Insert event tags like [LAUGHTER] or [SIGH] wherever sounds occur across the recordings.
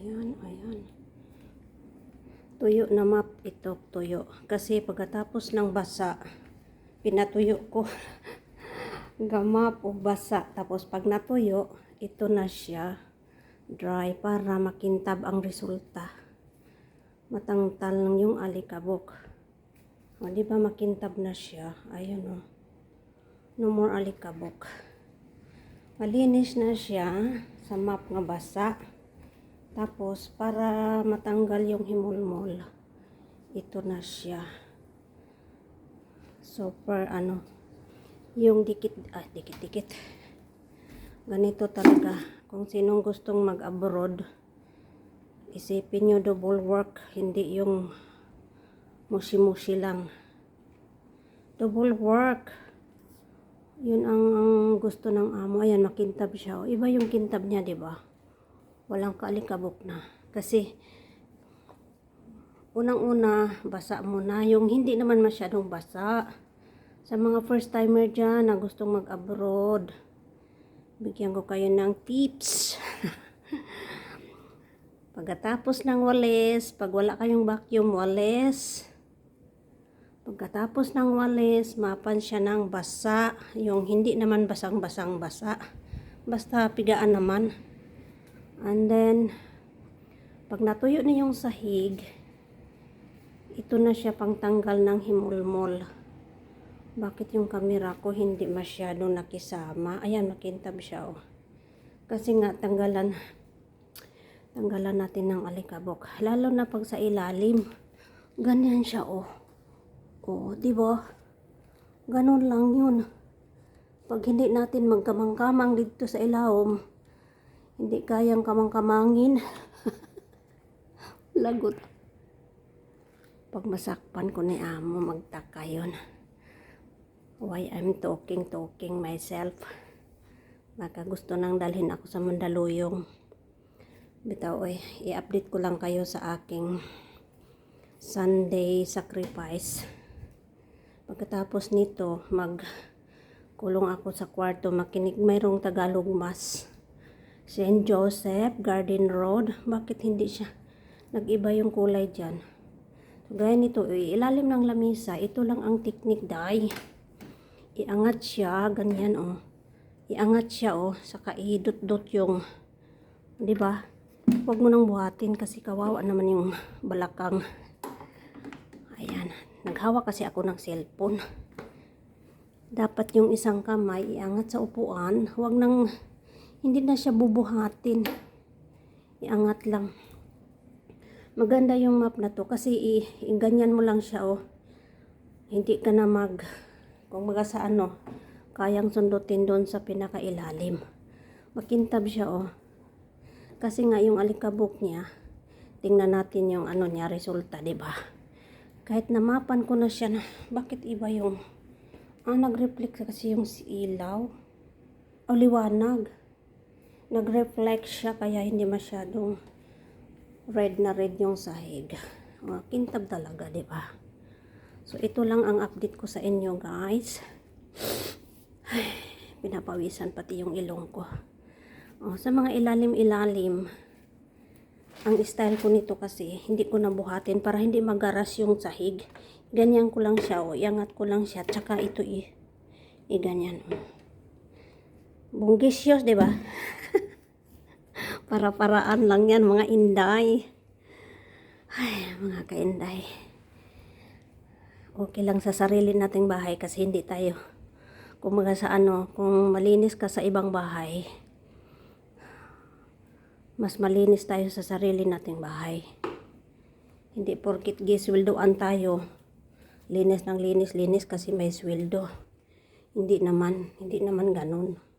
Ayan, ayan. Tuyo na map ito, tuyo. Kasi pagkatapos ng basa, pinatuyo ko. [LAUGHS] Gamap o basa. Tapos pag natuyo, ito na siya. Dry para makintab ang resulta. Matangtal lang yung alikabok. O, di ba makintab na siya? Ayun o. No more alikabok. Malinis na siya sa map nga basa. Tapos, para matanggal yung himulmol, ito na siya. Super, ano, yung dikit, ah, dikit-dikit. Ganito talaga. Kung sinong gustong mag-abroad, isipin nyo double work, hindi yung mushi-mushi lang. Double work. Yun ang, ang gusto ng amo. Ayan, makintab siya. O, Iba yung kintab niya, di ba? Walang kaalikabok na. Kasi, unang-una, basa muna. Yung hindi naman masyadong basa. Sa mga first timer dyan na gustong mag-abroad, bigyan ko kayo ng tips. [LAUGHS] Pagkatapos ng walis, pag wala kayong vacuum walis, pagkatapos ng walis, mapan siya ng basa, yung hindi naman basang-basang basa. Basta pigaan naman. And then, pag natuyo na yung sahig, ito na siya pangtanggal ng himulmol. Bakit yung camera ko hindi masyado nakisama? Ayan, makintab siya oh. Kasi nga, tanggalan, tanggalan natin ng alikabok. Lalo na pag sa ilalim. Ganyan siya oh. Oh, di ba? Ganun lang yun. Pag hindi natin magkamang-kamang dito sa ilawom, hindi kayang kamang-kamangin. [LAUGHS] Lagot. Pag masakpan ko ni amo, magtaka yun. Why I'm talking, talking myself. Baka gusto nang dalhin ako sa Mandaluyong. Bitaw, oy, i-update ko lang kayo sa aking Sunday sacrifice. Pagkatapos nito, mag kulong ako sa kwarto, makinig mayroong Tagalog Mass. St. Joseph, Garden Road. Bakit hindi siya? Nag-iba yung kulay dyan. So, gaya nito, eh, ilalim ng lamisa, ito lang ang technique dai. Iangat siya, ganyan oh. Iangat siya oh, saka idot-dot yung, di ba? Huwag mo nang buhatin kasi kawawa naman yung balakang. Ayan, naghawa kasi ako ng cellphone. Dapat yung isang kamay iangat sa upuan, huwag nang hindi na siya bubuhatin. Iangat lang. Maganda yung map na to kasi i, i- ganyan mo lang siya oh. Hindi ka na mag kung maga sa ano, kayang sundutin doon sa pinakailalim. Makintab siya oh. Kasi nga yung alikabok niya, tingnan natin yung ano niya resulta, 'di ba? Kahit namapan ko na siya na bakit iba yung ah, nag-reflect kasi yung si ilaw. O liwanag. Nag-reflect siya kaya hindi masyadong red na red yung sahig. Oh, kintab talaga, 'di ba? So ito lang ang update ko sa inyo, guys. Ay, [SIGHS] pinapawisan pati yung ilong ko. Oh, sa mga ilalim-ilalim, ang style ko nito kasi, hindi ko nabuhatin para hindi magaras yung sahig. Ganyan ko lang siya, o iangat ko lang siya, tsaka ito i, i ganyan. Bunggisyos, di ba? [LAUGHS] Para-paraan lang yan, mga inday. Ay, mga kainday. Okay lang sa sarili nating bahay kasi hindi tayo kumaga sa ano, kung malinis ka sa ibang bahay, mas malinis tayo sa sarili nating bahay. Hindi porkit gisweldoan tayo, linis ng linis, linis kasi may sweldo. Hindi naman, hindi naman ganun.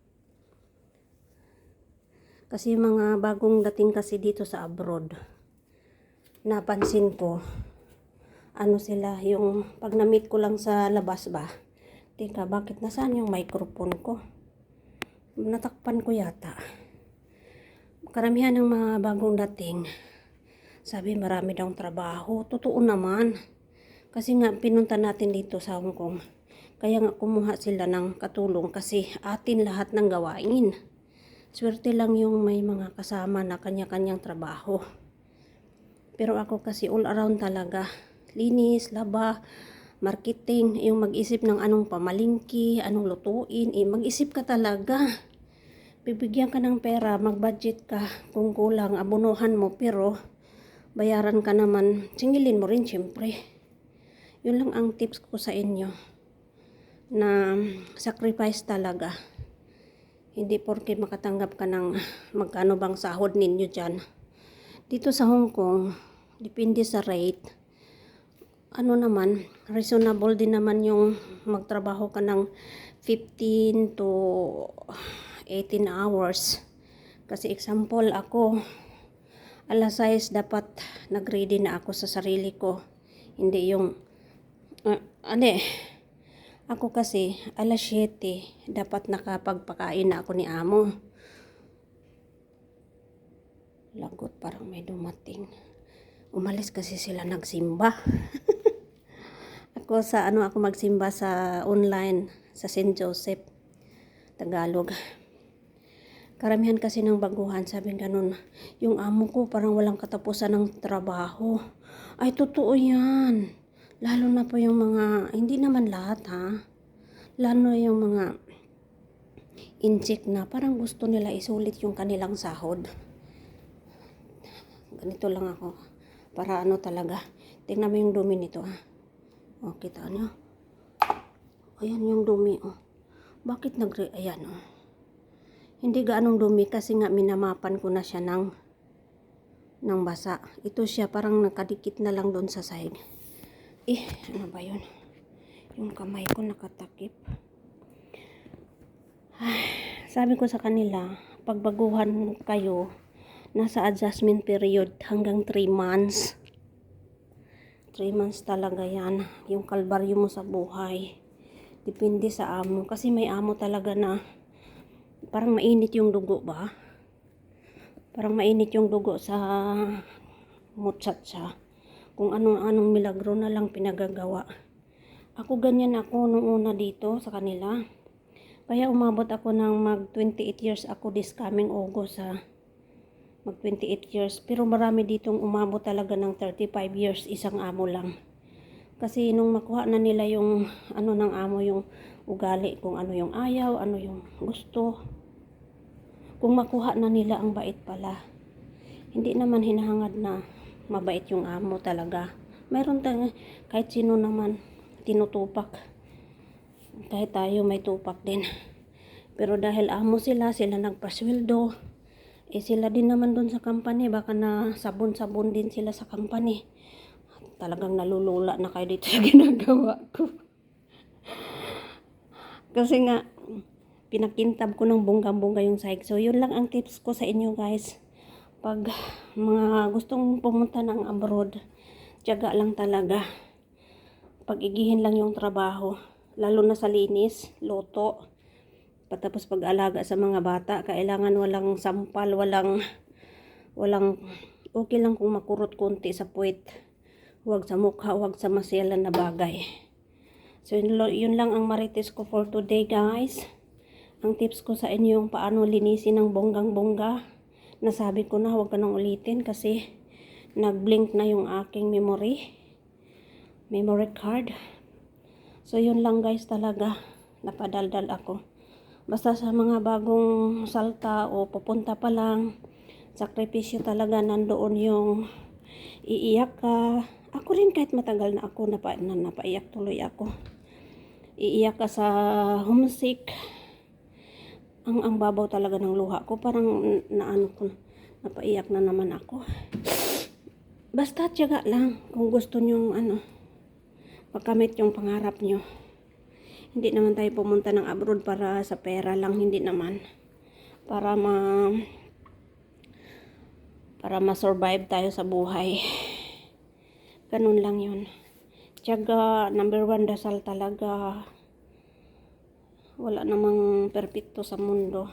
Kasi mga bagong dating kasi dito sa abroad, napansin ko, ano sila, yung pag na-meet ko lang sa labas ba, teka, bakit nasaan yung microphone ko? Natakpan ko yata karamihan ng mga bagong dating, sabi marami daw trabaho. Totoo naman. Kasi nga pinunta natin dito sa Hong Kong. Kaya nga kumuha sila ng katulong kasi atin lahat ng gawain. Swerte lang yung may mga kasama na kanya-kanyang trabaho. Pero ako kasi all around talaga. Linis, laba, marketing, yung mag-isip ng anong pamalingki, anong lutuin, eh, mag-isip ka talaga. Bibigyan ka ng pera, mag-budget ka, kung kulang, abunuhan mo, pero bayaran ka naman, singilin mo rin syempre. Yun lang ang tips ko sa inyo na sacrifice talaga. Hindi porke makatanggap ka ng magkano bang sahod ninyo dyan. Dito sa Hong Kong, depende sa rate. Ano naman, reasonable din naman yung magtrabaho ka ng 15 to 18 hours. Kasi example, ako, alas 6 dapat nag-ready na ako sa sarili ko. Hindi yung, uh, ano eh, ako kasi, alas 7, dapat nakapagpakain na ako ni amo. Lagot, parang may dumating. Umalis kasi sila nagsimba. [LAUGHS] ako sa, ano, ako magsimba sa online, sa St. Joseph, Tagalog. Karamihan kasi ng baguhan, sabi ganun, yung amo ko parang walang katapusan ng trabaho. Ay, totoo yan. Lalo na po yung mga, hindi naman lahat ha. Lalo yung mga incheck na parang gusto nila isulit yung kanilang sahod. Ganito lang ako. Para ano talaga. Tingnan mo yung dumi nito ha. O, kita nyo? Ayan yung dumi oh. Bakit nagre... Ayan oh. Hindi gaanong dumi kasi nga minamapan ko na siya ng ng basa. Ito siya parang nakadikit na lang doon sa side. Eh, ano ba yun? Yung kamay ko nakatakip. Ay, sabi ko sa kanila, pagbaguhan kayo, nasa adjustment period hanggang 3 months. 3 months talaga yan. Yung kalbaryo mo sa buhay. Depende sa amo. Kasi may amo talaga na parang mainit yung dugo ba? Parang mainit yung dugo sa muchacha. Kung anong-anong milagro na lang pinagagawa. Ako ganyan ako nung una dito sa kanila. Kaya umabot ako ng mag 28 years ako this coming August sa mag 28 years. Pero marami ditong umabot talaga ng 35 years isang amo lang. Kasi nung makuha na nila yung ano ng amo yung ugali kung ano yung ayaw, ano yung gusto. Kung makuha na nila ang bait pala. Hindi naman hinahangad na mabait yung amo talaga. Mayroon tayong kahit sino naman tinutupak. Kahit tayo may tupak din. Pero dahil amo sila, sila nagpasweldo. Eh sila din naman doon sa company, baka na sabon-sabon din sila sa company. Talagang nalulula na kayo dito sa [LAUGHS] ginagawa ko. Kasi nga, pinakintab ko ng bonggang-bongga yung sahig. So, yun lang ang tips ko sa inyo guys. Pag mga gustong pumunta ng abroad, tiyaga lang talaga. Pag-igihin lang yung trabaho. Lalo na sa linis, loto. Patapos pag-alaga sa mga bata, kailangan walang sampal, walang, walang, okay lang kung makurot konti sa puwit. Huwag sa mukha, huwag sa maselan na bagay. So, yun lang ang marites ko for today, guys. Ang tips ko sa inyo yung paano linisin ng bonggang-bongga. Nasabi ko na huwag ka nang ulitin kasi nag-blink na yung aking memory. Memory card. So, yun lang guys talaga. Napadaldal ako. Basta sa mga bagong salta o pupunta pa lang, sakripisyo talaga nandoon yung iiyak ka. Ako rin kahit matagal na ako, napa, na, napaiyak tuloy ako. Iiyak ka sa homesick. Ang, ang babaw talaga ng luha ko. Parang naano ko, napaiyak na naman ako. Basta tiyaga lang kung gusto nyo ano, makamit yung pangarap nyo. Hindi naman tayo pumunta ng abroad para sa pera lang, hindi naman. Para ma para ma-survive tayo sa buhay. Ganun lang yun. Tiyaga, number one dasal talaga. Wala namang perpekto sa mundo.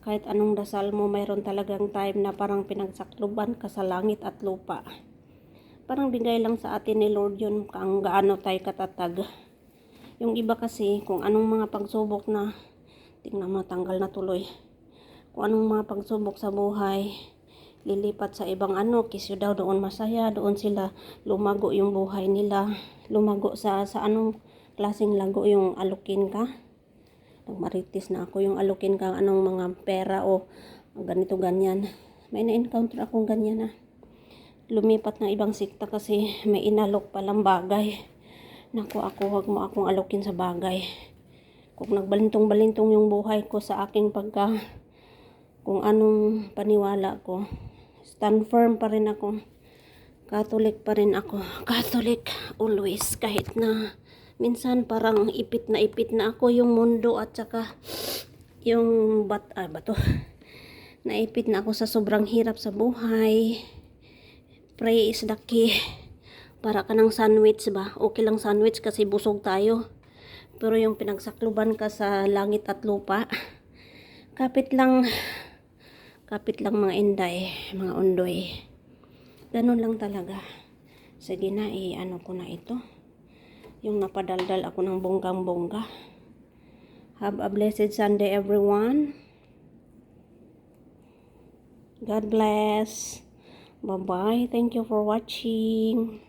Kahit anong dasal mo, mayroon talagang time na parang pinagsakluban ka sa langit at lupa. Parang bigay lang sa atin ni Lord yun kung gaano tayo katatag. Yung iba kasi, kung anong mga pagsubok na, tingnan mo, tanggal na tuloy. kung anong mga pagsubok sa buhay. Lilipat sa ibang ano, kisyo daw doon masaya, doon sila lumago yung buhay nila. Lumago sa, sa anong klaseng lago yung alukin ka. Nagmaritis na ako yung alukin ka anong mga pera o ganito ganyan. May na-encounter akong ganyan na lumipat ng ibang sikta kasi may inalok palang bagay. Naku ako, wag mo akong alokin sa bagay. Kung nagbalintong-balintong yung buhay ko sa aking pagka kung anong paniwala ko. Stand firm pa rin ako. Catholic pa rin ako. Catholic always kahit na minsan parang ipit na ipit na ako yung mundo at saka yung bat ah, bato. Naipit na ako sa sobrang hirap sa buhay. Pray is the key. Para ka ng sandwich ba? Okay lang sandwich kasi busog tayo. Pero yung pinagsakluban ka sa langit at lupa, kapit lang, kapit lang mga inday, mga undoy. Ganun lang talaga. Sige na, i-ano ko na ito. Yung napadaldal ako ng bonggang-bongga. Have a blessed Sunday, everyone. God bless. Bye-bye. Thank you for watching.